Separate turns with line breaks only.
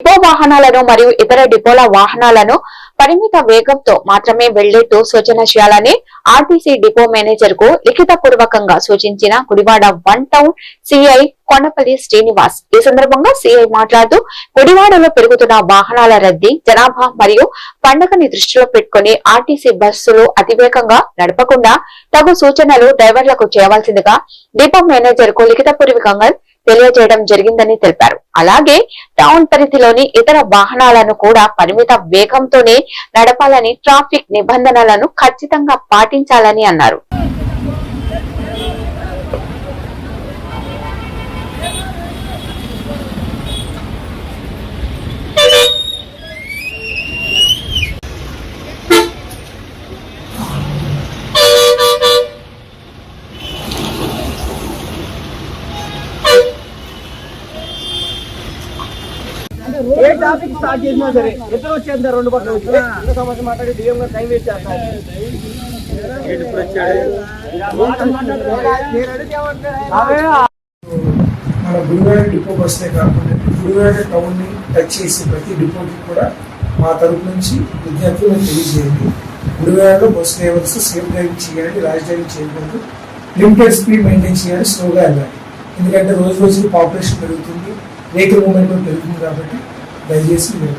Depot వాహనాలను మరియు ఇతర డిపోల వాహనాలను పరిమిత వేగంతో మాత్రమే వెళ్ళేట్టు సూచన చేయాలని ఆర్టీసీ డిపో మేనేజర్కు లిఖిత పూర్వకంగా సూచించిన Gudivada one town CI Kondapalli Srinivas. ఈ సందర్భంగా సిఐ మాట్లాడుతూ గుడివాడలో పెరుగుతున్న వాహనాల రద్దీ జనాభా మరియు పండుగని దృష్టిలో పెట్టుకుని ఆర్టీసీ బస్సులు అతివేగంగా నడపకుండా తగు సూచనలు డ్రైవర్లకు చేయవలసిందిగా డిపో మేనేజర్కు లిఖిత పూర్వకంగా తెలియజేయడం జరిగిందని తెలిపారు. అలాగే టౌన్ పరిధిలోని ఇతర వాహనాలను కూడా పరిమిత వేగంతోనే నడపాలని ట్రాఫిక్ నిబంధనలను ఖచ్చితంగా పాటించాలని అన్నారు.
ఏ టాపిక్ స్టార్ట్ చేసినా సరే ఇద్దరు వచ్చేంత రెండు పక్కన వచ్చి సమస్య మాట్లాడి డిఎం గారు టైం వేస్ట్ చేస్తారు.
మన గుడివాడ డిపో బస్సే కాకుండా గుడివాడ టౌన్ని టచ్ చేసే ప్రతి డిపోకి కూడా మా తరపు నుంచి విద్యార్థులకు తెలియజేయండి. గుడివాడలో బస్ డ్రైవర్స్ సేఫ్ డ్రైవింగ్ చేయాలి ర్యాష్ డ్రైవింగ్ చేయకూడదు. లిమిటెడ్ స్పీడ్ మెయింటైన్ చేయాలి స్లోగా వెళ్ళాలి. ఎందుకంటే రోజు రోజుకి పాపులేషన్ పెరుగుతుంది. వెహికల్ మూమెంట్ పెరుగుతుంది కాబట్టి దయచేసి మీరు